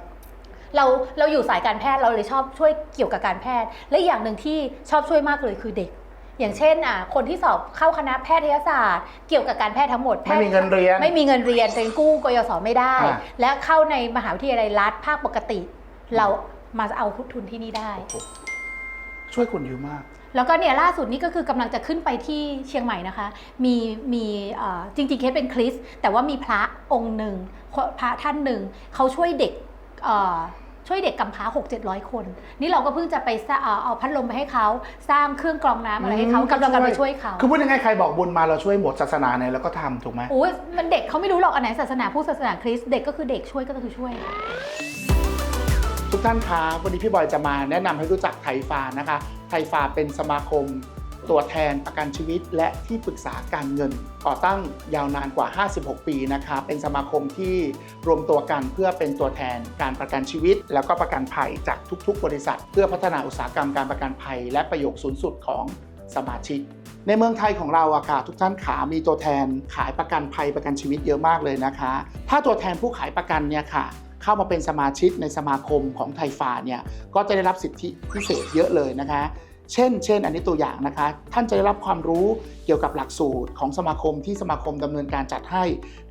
[SPEAKER 2] เราเราอยู่สายการแพทย์เราเลยชอบช่วยเกี่ยวกับการแพทย์ และอย่างหนึ่งที่ชอบช่วยมากเลยคือเด็ก อย่างเช่นอะคนที่สอบเข้าคณะแพทยศาสตร์ เกี่ยวกับการแพทย์ทั้งหมดแพ
[SPEAKER 1] ไม่
[SPEAKER 2] ทย์
[SPEAKER 1] มีเงินเรียน
[SPEAKER 2] ไม่มีเงินเรียนเรียนกู้กยศไม่ได้
[SPEAKER 1] อ่า
[SPEAKER 2] และเข้าในมหาวิทยาลัยรัฐภาคปกติ เรามาเอาทุนที่นี่ได้
[SPEAKER 1] โอ้โหช่วยคนเยอะมาก
[SPEAKER 2] แล้วก็เนี่ยล่าสุดนี่ก็คือกำลังจะขึ้นไปที่เชียงใหม่นะคะ มีมีเอ่อจริงๆเคสเป็นคริสต์แต่ว่ามีพระองค์หนึ่งพระท่านหนึ่งเขาช่วยเด็กเอ่อ ช่วยเด็กกำพร้า6 7 0 0 คน นี่เราก็เพิ่งจะไปสร้างเอ่อเอาพัดลมไปให้เขาสร้างเครื่องกรองน้ำอะไรให้เขา
[SPEAKER 1] อืม
[SPEAKER 2] กำลังกัน
[SPEAKER 1] ช่วย
[SPEAKER 2] ไปช่วยเขา
[SPEAKER 1] คือพูดยังไงใครบอกบุญมาเราช่วยหมดศาสนาไหนเราก็ทำถูกไหม
[SPEAKER 2] โอ้ยมันเด็กเขาไม่รู้หรอกอันไหนศาสนาพุทธศาสนาคริสต์เด็กก็คือเด็กช่วยก็คือช่วย
[SPEAKER 1] ทุกท่านคะวันนี้พี่บอยจะมาแนะนำให้รู้จักไทยฟานะคะ ไทยฟาเป็นสมาคม ตัวแทนประกันชีวิต และที่ปรึกษาการเงิน ก่อตั้งยาวนานกว่า 56 ปีนะคะเป็นสมาคมที่รวมตัวกันเพื่อเป็นตัวแทนการประกันชีวิต แล้วก็ประกันภัยจากทุกๆ บริษัท เพื่อพัฒนาอุตสาหกรรมการประกันภัย และประโยชน์สูงสุดของสมาชิกในเมืองไทยของเราอะค่ะทุกท่านขามีตัวแทนขายประกันภัยประกันชีวิตเยอะมากเลยนะคะ ถ้าตัวแทนผู้ขายประกันเนี่ยค่ะ เข้ามาเป็นสมาชิกในสมาคมของไทยฟ้าเนี่ยก็จะได้รับสิทธิพิเศษเยอะเลยนะคะ เช่น เช่น อันนี้ตัวอย่างนะคะ ท่านจะได้รับความรู้เกี่ยวกับหลักสูตรของสมาคมที่สมาคมดำเนินการจัดให้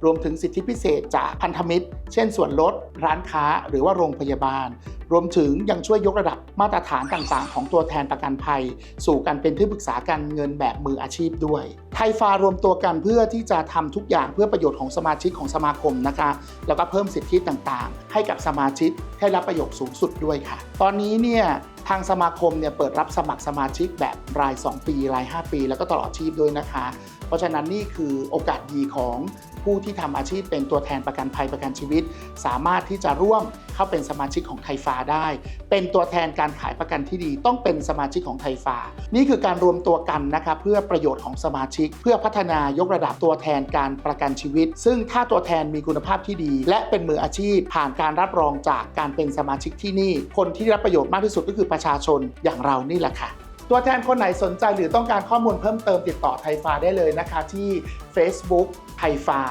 [SPEAKER 1] รวมถึงสิทธิพิเศษจากพันธมิตร เช่น ส่วนลด ร้านค้า หรือว่าโรงพยาบาล รวมถึงยังช่วยยกระดับ มาตรฐานต่างๆ ของตัวแทนประกันภัย สู่การเป็นที่ปรึกษาการเงินแบบมืออาชีพด้วย ไทยฟารวมตัวกันเพื่อที่จะทำทุกอย่างเพื่อประโยชน์ของสมาชิกของสมาคมนะคะ แล้วก็เพิ่มสิทธิต่างๆ ให้กับสมาชิกให้รับประโยชน์สูงสุดด้วยค่ะ ตอนนี้เนี่ยทางสมาคมเนี่ยเปิดรับสมัครสมาชิกแบบราย 2 ปี ราย 5 ปี แล้วก็ตลอดชีพด้วยนะคะ เพราะฉะนั้นนี่คือโอกาสดีของผู้ที่ทำอาชีพเป็นตัวแทนประกันภัยประกันชีวิต สามารถที่จะร่วม เข้าเป็นสมาชิกของไทยฟ้าได้ เป็นตัวแทนการขายประกันที่ดี ต้องเป็นสมาชิกของไทยฟ้า นี่คือการรวมตัวกันนะคะเพื่อประโยชน์ของสมาชิก เพื่อพัฒนายกระดับตัวแทนการประกันชีวิต ซึ่งถ้าตัวแทนมีคุณภาพที่ดี และเป็นมืออาชีพ ผ่านการรับรองจากการเป็นสมาชิกที่นี่ คนที่ได้รับประโยชน์มากที่สุดก็คือประชาชนอย่างเรานี่แหละค่ะตัวแทนคนไหนสนใจหรือต้องการข้อมูลเพิ่มเติมติดต่อไทยฟาได้เลยนะคะ ที่ Facebook ไทยฟา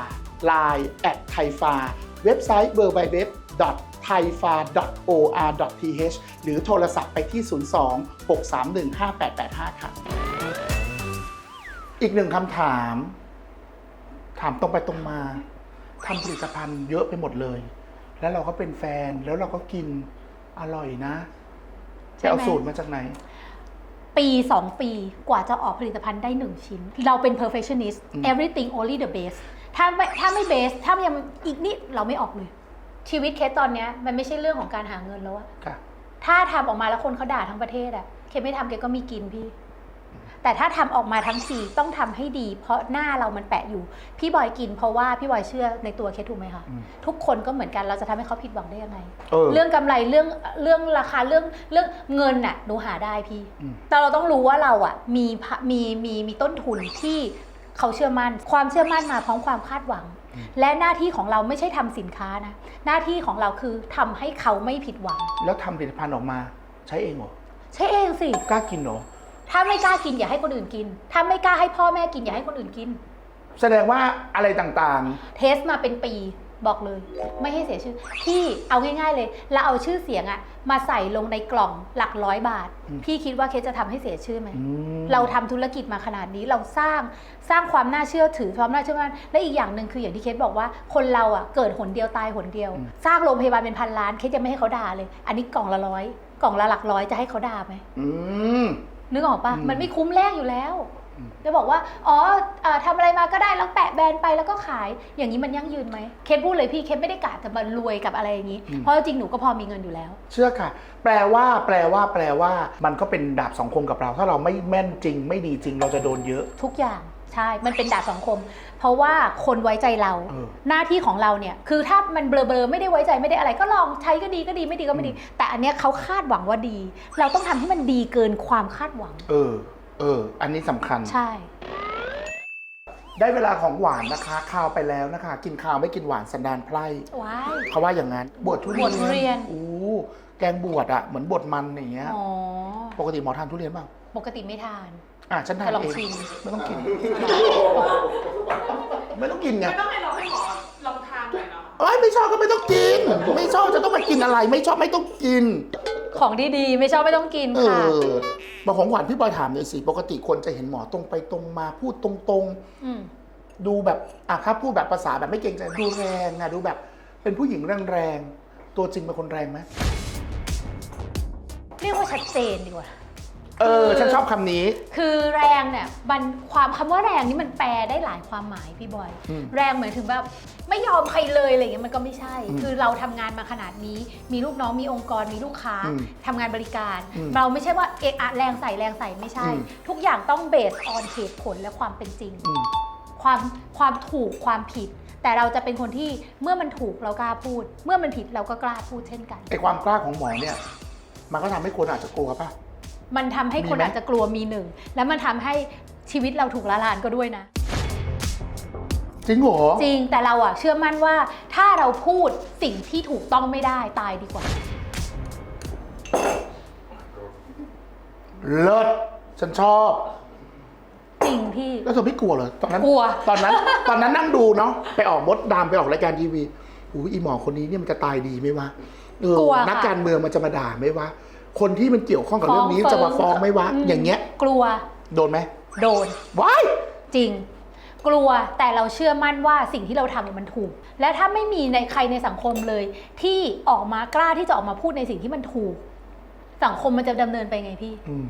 [SPEAKER 1] Line แอดไทยฟาเว็บไซต์ w w w www thaifa.or.th หรือโทรศัพท์ไปที่ 02 631 5885 ค่ะ อีกหนึ่งคำถาม ถามตรงไปตรงมาทำผลิตภัณฑ์เยอะไปหมดเลย แล้วเราก็เป็นแฟนแล้วเราก็กินอร่อยนะ
[SPEAKER 2] ใช่
[SPEAKER 1] จะ
[SPEAKER 2] ไหม
[SPEAKER 1] เอาสูตรมาจากไหน
[SPEAKER 2] ปี2ปีกว่าจะออกผลิตภัณฑ์ได้1ชิ้น เราเป็น perfectionist
[SPEAKER 1] อืม
[SPEAKER 2] everything only the best ถ้าไม่ถ้าไม่ best ถ้ายังอีกนิดเราไม่ออกเลย ชีวิตเคสตอนเนี้ยมันไม่ใช่เรื่องของการหาเงินแล้วอะ
[SPEAKER 1] ค่ะ
[SPEAKER 2] ถ้าทำออกมาแล้วคนเขาด่าทั้งประเทศอะเคสไม่ทำเคสก็มีกินพี่ แต่ถ้าทำออกมาทั้งทีต้องทำให้ดี เพราะหน้าเรามันแปะอยู่ พี่บอยกินเพราะว่าพี่บอยเชื่อในตัวเคสถูกไหมคะ
[SPEAKER 1] อืม
[SPEAKER 2] ทุกคนก็เหมือนกันเราจะทำให้เขาผิดหวังได้ยังไง
[SPEAKER 1] เออ
[SPEAKER 2] เรื่องกำไรเรื่องเรื่องราคาเรื่องเรื่องเงินน่ะหนูหาได้พี่
[SPEAKER 1] อืม
[SPEAKER 2] แต่เราต้องรู้ว่าเราอะมีพะมีมีมีต้นทุนที่ เขาเชื่อมั่น ความเชื่อมั่นมาพร้อมความคาดหวัง และหน้าที่ของเราไม่ใช่ทำสินค้านะ หน้าที่ของเราคือทำให้เขาไม่ผิดหวัง
[SPEAKER 1] แล้วทำผลิตภัณฑ์ออกมาใช้เองเหรอ
[SPEAKER 2] ใช่เองสิ
[SPEAKER 1] กล้ากินเหรอ
[SPEAKER 2] ถ้าไม่กล้ากินอย่าให้คนอื่นกิน ถ้าไม่กล้าให้พ่อแม่กินอย่าให้คนอื่นกิน
[SPEAKER 1] แสดงว่าอะไรต่าง
[SPEAKER 2] เทสมาเป็นปีบอกเลย ไม่ให้เสียชื่อพี่เอาง่าย ๆเลยเราเอาชื่อเสียงอะมาใส่ลงในกล่องหลักร้อยบาท พี่คิดว่าเคสจะทำให้เสียชื่อไหม
[SPEAKER 1] ๆอืม
[SPEAKER 2] เราทำธุรกิจมาขนาดนี้เราสร้าง สร้างความน่าเชื่อถือความน่าเชื่อมั่นและอีกอย่างหนึ่งคืออย่างที่เคสบอกว่าคนเราอะเกิดหนเดียวตายหนเดียว สร้างโรงพยาบาลเป็นพันล้านเคสจะไม่ให้เขาด่าเลย อันนี้กล่องละร้อยกล่องละหลักร้อยจะให้เขาด่าไหม
[SPEAKER 1] อืม
[SPEAKER 2] นึกออกปะ
[SPEAKER 1] อืม
[SPEAKER 2] มันไม่คุ้มแรกอยู่แล้ว
[SPEAKER 1] อืม
[SPEAKER 2] จะบอกว่า อ๋อเอ่อทำอะไรมาก็ได้แล้วแปะแบรนด์ไปแล้วก็ขาย อย่างนี้มันยั่งยืนไหม เคสพูดเลยพี่ เคสไม่ได้กะจะมารวยกับอะไรอย่างนี้ เพราะจริงๆหนูก็พอมีเงินอยู่แล้ว
[SPEAKER 1] เชื่อค่ะ แปลว่า แปลว่า แปลว่า มันก็เป็นดาบสองคมกับเรา ถ้าเราไม่แม่นจริง ไม่ดีจริง เราจะโดนเยอะ
[SPEAKER 2] ทุกอย่าง ใช่ มันเป็นดาบสังคม เพราะว่าคนไว้ใจเรา
[SPEAKER 1] เออ
[SPEAKER 2] หน้าที่ของเราเนี่ย คือถ้ามันเบลอๆไม่ได้ไว้ใจไม่ได้อะไร ก็ลองใช้ก็ดีก็ดีไม่ดีก็ไม่ดี แต่อันเนี้ยเขาคาดหวังว่าดี เราต้องทำให้มันดีเกินความคาดหวัง
[SPEAKER 1] เออ เออ อันนี้สำคัญ
[SPEAKER 2] ใช่
[SPEAKER 1] ได้เวลาของหวานนะคะ ข้าวไปแล้วนะคะ กินข้าวไม่กินหวานสันดานไพร่
[SPEAKER 2] ว้าย
[SPEAKER 1] เขาว่าอย่างนั้น บวชทุเรียน
[SPEAKER 2] บวชทุเรียน
[SPEAKER 1] อู้แกงบวชอะเหมือนบวชมันอย่างเงี้ย
[SPEAKER 2] อ๋อ
[SPEAKER 1] ปกติหมอทานทุเรียนเปล่า
[SPEAKER 2] ปกติไม่ทาน
[SPEAKER 1] อะฉันทาน
[SPEAKER 2] แต่ลอง
[SPEAKER 1] เอง
[SPEAKER 2] ชิม
[SPEAKER 1] ไม่ต้องกิน ไม่ต้องกินไง
[SPEAKER 3] ไม่ต้องให้เราให้หมอลองทานหน่อยเนาะ
[SPEAKER 1] เอ้ยไม่ชอบก็ไม่ต้องกิน ไม่ชอบจะต้องมากินอะไร ไม่ชอบไม่ต้องกิน
[SPEAKER 2] ของดีๆ ไม่ชอบไม่ต้องกิน
[SPEAKER 1] เอ
[SPEAKER 2] ค่ะ
[SPEAKER 1] อมาของหวานพี่บอยถามหน่อยสิปกติคนจะเห็นหมอตรงไปตรงมาพูดตรง
[SPEAKER 2] อืม
[SPEAKER 1] ๆ ดูแบบอะถ้าพูดแบบภาษาแบบไม่เกรงใจดูแรงอะดูแบบเป็นผู้หญิงแรงๆตัวจริงเป็นคนแรงไหม
[SPEAKER 2] เรียกว่าชัดเจนดีกว่า
[SPEAKER 1] เออ ฉันชอบคำนี้
[SPEAKER 2] คือแรงเนี่ยมันความคำว่าแรงนี่มันแปลได้หลายความหมายพี่บอย
[SPEAKER 1] อืม
[SPEAKER 2] แรงเหมือนถึงแบบไม่ยอมใครเลยอะไรอย่างเงี้ยมันก็ไม่ใช่
[SPEAKER 1] อืม
[SPEAKER 2] คือเราทำงานมาขนาดนี้ มีลูกน้องมีองค์กรมีลูกค้า
[SPEAKER 1] อืม
[SPEAKER 2] ทำงานบริการ
[SPEAKER 1] อืม
[SPEAKER 2] เราไม่ใช่ว่าเอะอะแรงใส่แรงใส่ไม่ใช่
[SPEAKER 1] อืม
[SPEAKER 2] ทุกอย่างต้องเบสออนเหตุผลและความเป็นจริง
[SPEAKER 1] อืม
[SPEAKER 2] ความความถูกความผิด แต่เราจะเป็นคนที่เมื่อมันถูกเรากล้าพูด เมื่อมันผิดเราก็กล้าพูดเช่นกัน
[SPEAKER 1] ไอความกล้าของหมอเนี่ย มันก็ทำให้คนอาจจะกลัวป่ะ
[SPEAKER 2] มันทำให้คน
[SPEAKER 1] มีไหม
[SPEAKER 2] อาจจะกลัวมีหนึ่ง แล้วมันทำให้ชีวิตเราถูกละลานก็ด้วยนะ
[SPEAKER 1] จริงเหรอ
[SPEAKER 2] จริงแต่เราอะเชื่อมั่นว่าถ้าเราพูดสิ่งที่ถูกต้องไม่ได้ตายดีกว่า
[SPEAKER 1] เลิศฉันชอบ
[SPEAKER 2] จริงพี่
[SPEAKER 1] แล้วเธอไม่กลัวเหรอตอนนั้น
[SPEAKER 2] กลัว
[SPEAKER 1] ตอนนั้น ตอนนั้นนั่งดูเนาะไปออกมดดามไปออกรายการทีวีอู้อีหมอคนนี้เนี่ยมันจะตายดีไหมวะเออก
[SPEAKER 2] ลัวค่ะ
[SPEAKER 1] นักการเมืองมันจะมาด่าไหมวะ คนที่มันเกี่ยวข้องกับเรื่องนี้
[SPEAKER 2] ฟ้อง
[SPEAKER 1] จะมาฟ้องไหมวะ
[SPEAKER 2] อืม
[SPEAKER 1] อย่างเงี้ย
[SPEAKER 2] กลัว
[SPEAKER 1] โดนไหม
[SPEAKER 2] โดน
[SPEAKER 1] ว้าย
[SPEAKER 2] จริง กลัวแต่เราเชื่อมั่นว่าสิ่งที่เราทำมันถูก และถ้าไม่มีในใครในสังคมเลย ที่ออกมากล้าที่จะออกมาพูดในสิ่งที่มันถูก สังคมมันจะดำเนินไปไงพี่
[SPEAKER 1] อืม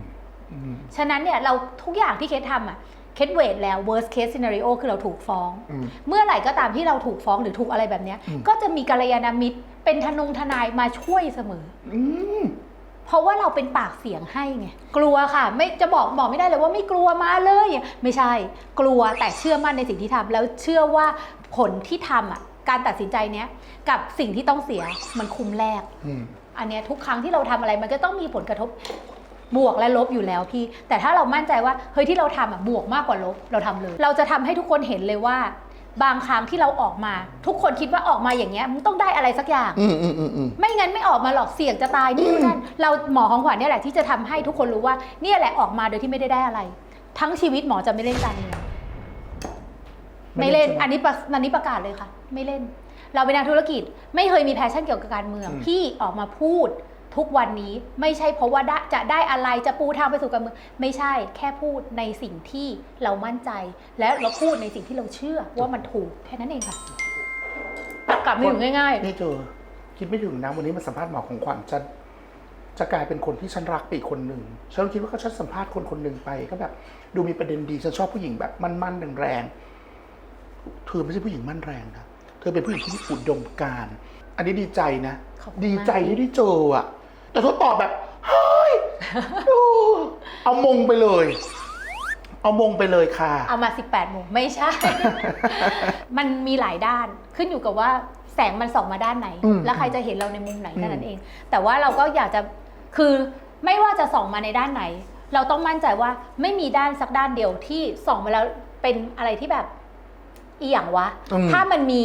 [SPEAKER 1] อืม
[SPEAKER 2] ฉะนั้นเนี่ยเราทุกอย่างที่เคสทำอะเคสเวทแล้ว worst case scenario คือเราถูกฟ้อง
[SPEAKER 1] อืม
[SPEAKER 2] เมื่อไหร่ก็ตามที่เราถูกฟ้องหรือถูกอะไรแบบเนี้ย
[SPEAKER 1] อืม
[SPEAKER 2] ก็จะมีกัลยาณมิตรเป็นทนงทนายมาช่วยเสมอ
[SPEAKER 1] อืม
[SPEAKER 2] เพราะว่าเราเป็นปากเสียงให้ไงกลัวค่ะ ไม่จะบอกบอกไม่ได้เลยว่าไม่กลัวมาเลย ไม่ใช่ กลัวแต่เชื่อมั่นในสิ่งที่ทำแล้วเชื่อว่าผลที่ทำอะการตัดสินใจเนี้ยกับสิ่งที่ต้องเสียมันคุ้มแลก
[SPEAKER 1] อืม
[SPEAKER 2] อันเนี้ยทุกครั้งที่เราทำอะไรมันก็ต้องมีผลกระทบบวกและลบอยู่แล้วพี่ แต่ถ้าเรามั่นใจว่าเฮ้ยที่เราทำอะบวกมากกว่าลบเราทำเลย เราจะทำให้ทุกคนเห็นเลยว่า บางครั้งที่เราออกมา ทุกคนคิดว่าออกมาอย่างเงี้ยมึงต้องได้อะไรสักอย่าง
[SPEAKER 1] อืมอืมอืมอืม
[SPEAKER 2] ไม่งั้นไม่ออกมาหรอกเสี่ยงจะตายนี่นั่นเราหมอของขวัญเนี่ยแหละที่จะทำให้ทุกคนรู้ว่าเนี่ยแหละออกมาโดยที่ไม่ได้ได้อะไร ทั้งชีวิตหมอจะไม่เล่นการเมืองไม่เล่น
[SPEAKER 1] ใช่ห
[SPEAKER 2] อันนี้ประอันนี้ประกาศเลยค่ะ ไม่เล่น เราเป็นนักธุรกิจไม่เคยมีแพชชั่นเกี่ยวกับการเมือง
[SPEAKER 1] อืม
[SPEAKER 2] ที่ออกมาพูด ทุกวันนี้ไม่ใช่เพราะว่าได้จะได้อะไรจะปูทางไปสู่การเมืองไม่ใช่แค่พูดในสิ่งที่เรามั่นใจ และเราพูดในสิ่งที่เราเชื่อว่ามันถูกแค่นั้นเองค่ะตักกลับไม่ถึงง่ายๆ
[SPEAKER 1] นี่เธอคิดไม่ถึงนะวันนี้มาสัมภาษณ์หมอของขวัญจะจะกลายเป็นคนที่ฉันรักไปอีกคนหนึ่งฉันคิดว่าก็ฉันสัมภาษณ์คนคนหนึ่งไป ก็แบบ ดูมีประเด็นดีฉันชอบผู้หญิงแบบมั่นๆแรงๆเธอไม่ใช่ผู้หญิงมั่นแรงนะเธอเป็นผู้หญิงที่มีอุดมการณ์อันนี้ดีใจนะ
[SPEAKER 2] ขอบคุณ
[SPEAKER 1] ดี
[SPEAKER 2] มาก
[SPEAKER 1] ใจที่ได้เจออะ แต่เธอตอบแบบเฮ้ยโอ้เอามงไปเลย เอามงไปเลยค่ะ
[SPEAKER 2] เอามา 18โมงไม่ใช่ มันมีหลายด้านขึ้นอยู่กับว่าแสงมันส่องมาด้านไหน
[SPEAKER 1] อืม
[SPEAKER 2] แล้วใครจะเห็นเราในมุมไหนแค่นั้
[SPEAKER 1] อื
[SPEAKER 2] น
[SPEAKER 1] ม
[SPEAKER 2] เอง แต่ว่าเราก็อยากจะคือไม่ว่าจะส่องมาในด้านไหน เราต้องมั่นใจว่าไม่มีด้านสักด้านเดียวที่ส่องมาแล้วเป็นอะไรที่แบบอีหยังวะ
[SPEAKER 1] อืม
[SPEAKER 2] ถ้ามันมี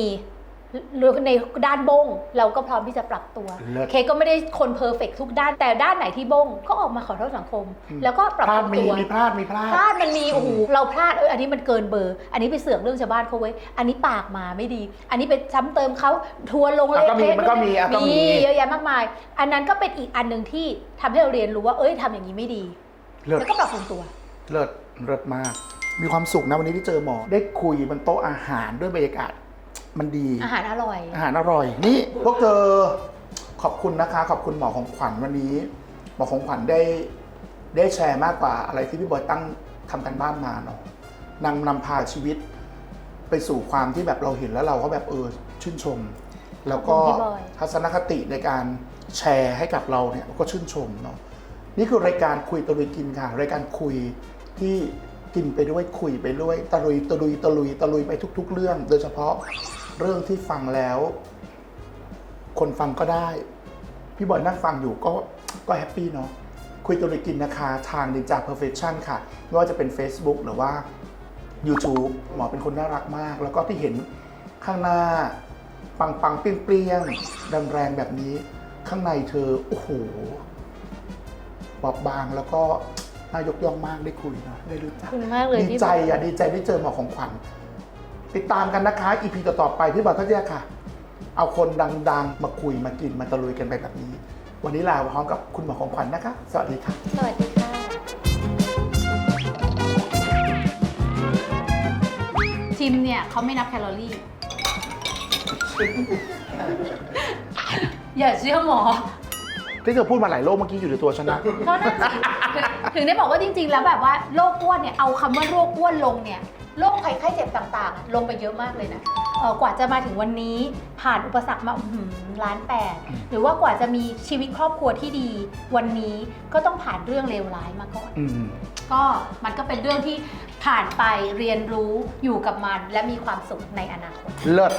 [SPEAKER 2] หรือในด้านบงเราก็พร้อมที่จะปรับตัว
[SPEAKER 1] เลิศ
[SPEAKER 2] เคก็ไม่ได้คนเพอร์เฟกทุกด้านแต่ด้านไหนที่บงก็ออกมาขอโทษสังคม แล้วก็ปรับ
[SPEAKER 1] พลาด
[SPEAKER 2] ปรุง
[SPEAKER 1] มี
[SPEAKER 2] ตัว
[SPEAKER 1] มีพลาดมีพลาด
[SPEAKER 2] พลาดมันมีโอ้โหเราพลาดเอออันนี้มันเกินเบอร์ อันนี้ไปเสือกเรื่องชาวบ้านเขาไว้ยอันนี้ปากมาไม่ดี อันนี้ไปซ้ำเติมเขาทัวร์ลง
[SPEAKER 1] อะ
[SPEAKER 2] เละ
[SPEAKER 1] ก็มี
[SPEAKER 2] เทะ
[SPEAKER 1] มันก็มีอะก็มี
[SPEAKER 2] เยอะแยะมากมาย อันนั้นก็เป็นอีกอันหนึ่งที่ทำให้เราเรียนรู้ว่าเอ้ยทำอย่างนี้ไม่ดี
[SPEAKER 1] เลิศ
[SPEAKER 2] แล้วก็ปรับปรุงตัว
[SPEAKER 1] เลิศเลิศมาก มีความสุขนะวันนี้ที่เจอหมอได้คุยบนโต๊ะอาหารด้วยบรรยากาศ มันดี
[SPEAKER 2] อาหารอร่อย
[SPEAKER 1] อาหารอร่อย นี่พวกเธอขอบคุณนะคะ ขอบคุณหมอของขวัญวันนี้ หมอของขวัญได้ได้แชร์มากกว่าอะไรที่พี่บอยตั้งทำกันบ้านมาเนาะนางนำพาชีวิต ไปสู่ความที่แบบเราเห็นแล้วเราก็แบบเออชื่นชม แล้วก็
[SPEAKER 2] ขอบคุณพี่บอย
[SPEAKER 1] ทัศนคติในการแชร์ให้กับเราเนี่ยก็ชื่นชมเนาะนี่คือรายการคุยตะลุยกินค่ะ รายการคุยที่กินไปด้วยคุยไปด้วยตะลุยตะลุยตะลุยตะลุยไปทุก ๆ เรื่อง โดยเฉพาะ เรื่องที่ฟังแล้ว คนฟังก็ได้ พี่บอยนั่งฟังอยู่ก็ก็แฮปปี้เนาะคุยตะลุยกินนะคะทางดินจา perfection ค่ะ ไม่ว่าจะเป็น Facebook หรือว่า YouTube หมอเป็นคนน่ารักมาก แล้วก็ที่เห็นข้างหน้า ปังปังๆเปรี้ยงเปรี้ยงแรงแรงๆแบบนี้ ข้างในเธอ โอ้โหบอบบางแล้วก็น่ายกย่องมากได้คุยเนอะได้รู้จั
[SPEAKER 2] ข
[SPEAKER 1] ก
[SPEAKER 2] อบคุณมากเลย
[SPEAKER 1] ดี
[SPEAKER 2] ที่
[SPEAKER 1] ใจอะดีใจได้เจอหมอของขวัญ ติดตามกันนะคะอีพีต่อๆไปพี่บอยก็จะค่ะ เอาคนดังๆ มาคุยมากินมาตะลุยกันไปแบบนี้ วันนี้ลาไปพร้อมกับคุณหมอของขวัญนะคะ สวัสดีค่ะ
[SPEAKER 2] สวัสดีค่ะ ชิมเนี่ยเขาไม่นับแคลอรี่ อย่าเชื่อหมอ
[SPEAKER 1] ที่เธอพูดมาหลายโลกเมื่อกี้อยู่ในตัวฉันนะ
[SPEAKER 2] ก็นั่นสิถึงถึงได้บอกว่าจริง ๆ แล้วแบบว่าโรคอ้วนเนี่ยเอาคำว่าโรคอ้วนลงเนี่ย โรคภัยไข้เจ็บต่างๆอะลงไปเยอะมากเลยนะเอ่อกว่าจะมาถึงวันนี้ผ่านอุปสรรคมาอื้อหือล้านแปดหรือว่ากว่าจะมีชีวิตครอบครัวที่ดี วันนี้ก็ต้องผ่านเรื่องเลวร้ายมาก่อน
[SPEAKER 1] อืม
[SPEAKER 2] ก็มันก็เป็นเรื่องที่ผ่านไปเรียนรู้อยู่กับมัน และมีความสุขในอนาคต
[SPEAKER 1] เลิศ